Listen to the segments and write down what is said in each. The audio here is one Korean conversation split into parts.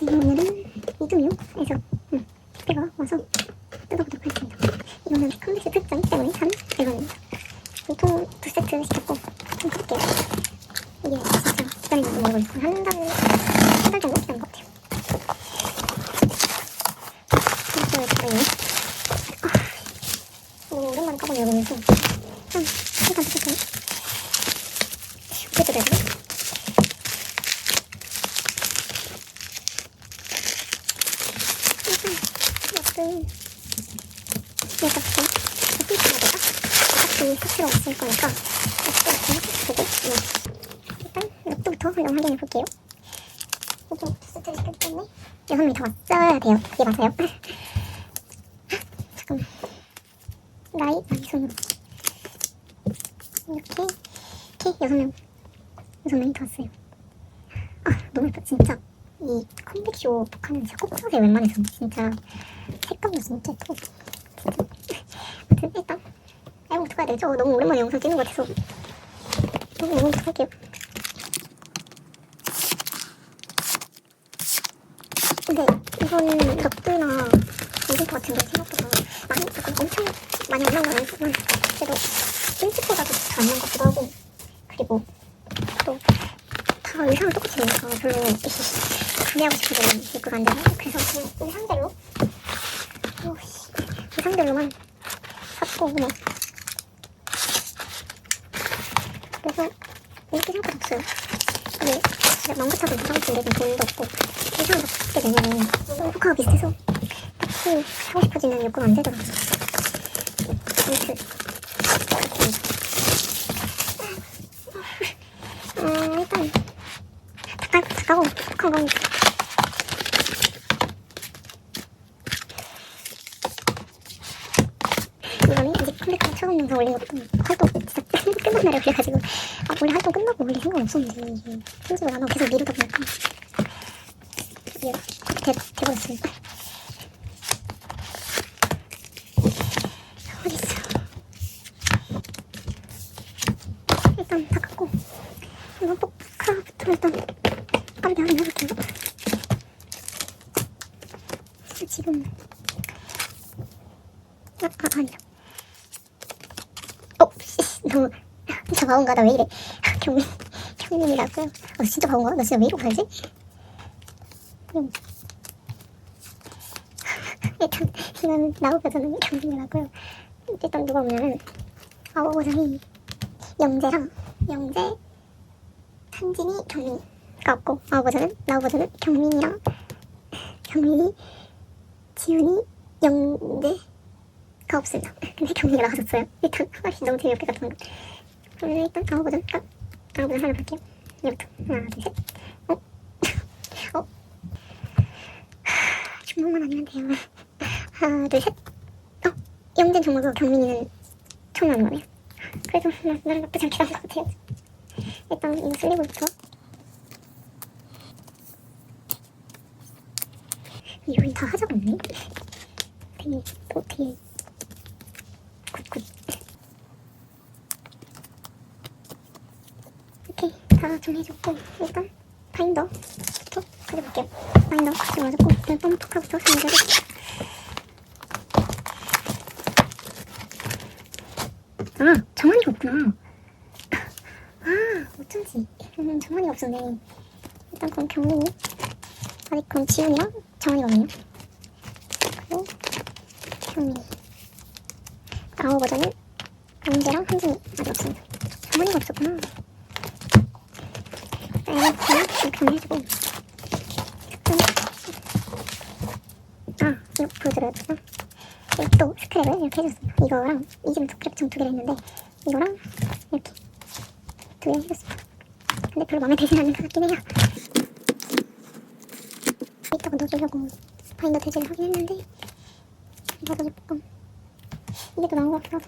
안녕하세요. 오늘은 이두미호에서 음, 택배가 와서 뜯어보도록 하겠습니다. 이거는 컴백스 특전 때문에 산 물건입니다. 보통 두 세트 시켰고 좀 볼게요. 이게 진짜 기다리는 거 모르겠고 한 달, 한 달 정도 기다린 것 같아요. 이거 기다리네. 아, 너무 오랜만에 까보는 여름이어서 한, 한달 뜯을까요? 어떻게 뜯어야 되나? 이것은 이렇게 어떻게 어차피 스스로 없을 거니까 이것도 보고 음. 일단 이것부터 한번 확인해 볼게요. 이게 세트를 시켰기 때문에 여섯 명이 더 왔어야 돼요. 그게 맞아요? 잠깐만. 나이 나이 손으로 이렇게 이렇게 여섯 명. 여섯 명이 더 왔어요. 아 너무 예뻐. 진짜. 이 컴백쇼 북한은 진짜 꼭 사세요 웬만해서. 진짜. 색감도 진짜. 진짜 아무튼 일단 앨범부터 가야 되죠 너무 오랜만에 영상 찍는 것 같아서. 너무 앨범부터 할게요. 근데 이건 덕두나 이벤트 같은 게 생각보다. 많이 약간 엄청 많이 안 나온 건 아니지만 그래도 일찍보다도 잘안 나온 것 같기도 하고. 그리고 또 다 의상은 똑같이 입으니까 별로 구매하고 싶은데 입고 안 되고. 그래서 그냥 의상대로. 오씨. 의상대로만 샀고 뭐 그래서 인기 생각보다 없어요. 근데 진짜 마음 같아도 이상 같은데 좀 돈도 없고 의상을 받게 되면은 너무 효과가 비슷해서 딱히 사고 싶어지는 욕구가 안 되더라고요. 아무튼 음 일단 가까워 톡한 건 이거는 이제 컴퓨터 처음 영상 올린 끝난 날에 올려가지고 아 원래 활동 끝나고 올릴 생각 없었는데 이게 편집을 안 하고 계속 미루다 보니까 이게 돼, 돼버렸어요 어딨어? 일단 다 깎고 이거 포카부터 일단 빠르게 확인해볼게요. 지금 아, 아 아니다 어, 씨, 너무 바본가 나 왜 이래 경민 경민이라고요 어 진짜 바본가 나 진짜 왜 이러고 살지 음. 일단 이건 나오 버전은 경민이라고요 일단 누가 보면은 아오 버전이 영재랑 영재 한진이 경민이가 없고 아오 버전은 나오 버전은 경민이랑 경민이 지훈이 영재가 없습니다. 근데 경민이가 나가졌어요. 일단 하나씩 너무 재미없게 같은 거. 그러면 일단 아무 버전 딱 아무 버전 하나 볼게요. 이제부터 하나 둘 셋. 어? 어? 하, 중복만 아니면 돼요. 하나 둘 셋. 어? 영재 정모고 경민이는 처음 거네요. 그래도 나, 나랑 나쁘지 않게 나온 것 같아요. 일단 이거 슬리브부터 이거 다 하자가 없네. 되게 또 되게 다 정해줬고 일단 바인더부터 그려볼게요. 바인더 가져가지고 일단 토카부터 상자를 아 정한이가 없구나. 아 어쩐지 음, 정한이가 없었네. 일단 그럼 경민이 아니 그럼 지훈이랑 정한이가 없네요. 그리고 경민이 아홉 버전은 영재랑 한진이 아직 없습니다. 정한이가 없었구나. 아, 그냥 이렇게 해주고 아 이거 보여드려야 되나? 또 스크랩을 해줬어요. 이거랑 이 집은 스크랩 총두 개를 했는데 이거랑 이렇게 두 개 해줬습니다. 근데 별로 마음에 들진 않는 것 같긴 해요. 이따가 넣어주려고 바인더 대지를 하긴 했는데 이거도 조금 이게 더 나은 것 하고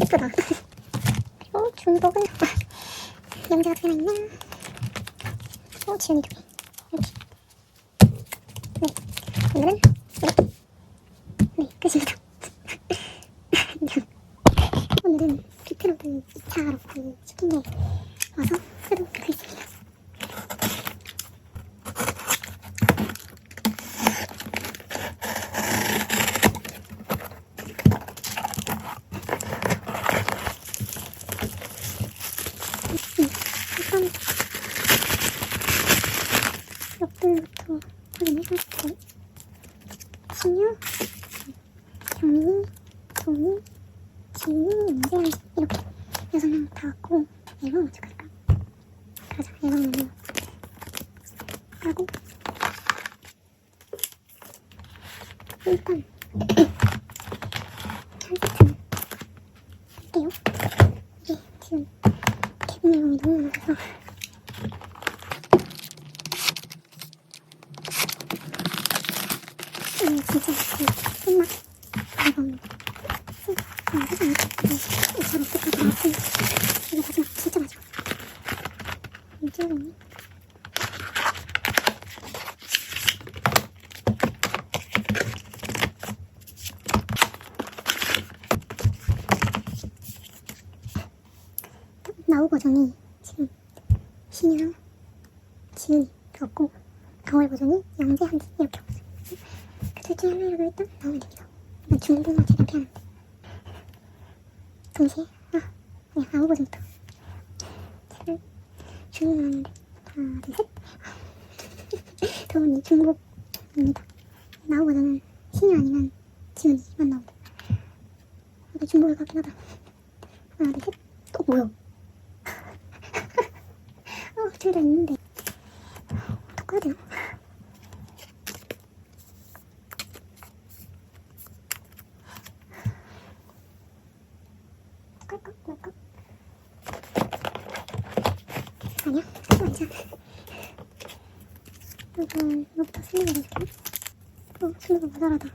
예쁘다 중복은 아, 남자가 어, 두 개나 있네. 오 지훈이 두개. 이렇게. 네. 오늘은 네, 네 끝입니다. 먼저 까고 일단 한 세트는 할게요 이게 지금 개봉 앨범이 너무 많아서 음, 진짜 그 끝나 음, 로프까지 나왔고 이거 마지막 진짜 마지막 이제는 나우 버전이 지금 신유랑 지은이 들었고 가월 버전이 영재 한지 이렇게 없어요. 그둘 중에 하나라도 일단 나오면 됩니다. 일단 중국어만 제대로 피하는데 동시에 아 그냥 아무 버전부터 제가 주문을 하는데 하나 둘셋. 도훈이 중복입니다. 나우 버전은 신유 아니면 지은이만 나온다. 근데 것 같긴 하다. 하나 둘셋. 어 뭐야? 어, 둘다 있는데. 뭘까? 아니야, 그거 아니잖아. 이거. 어, 스무고 모자라다.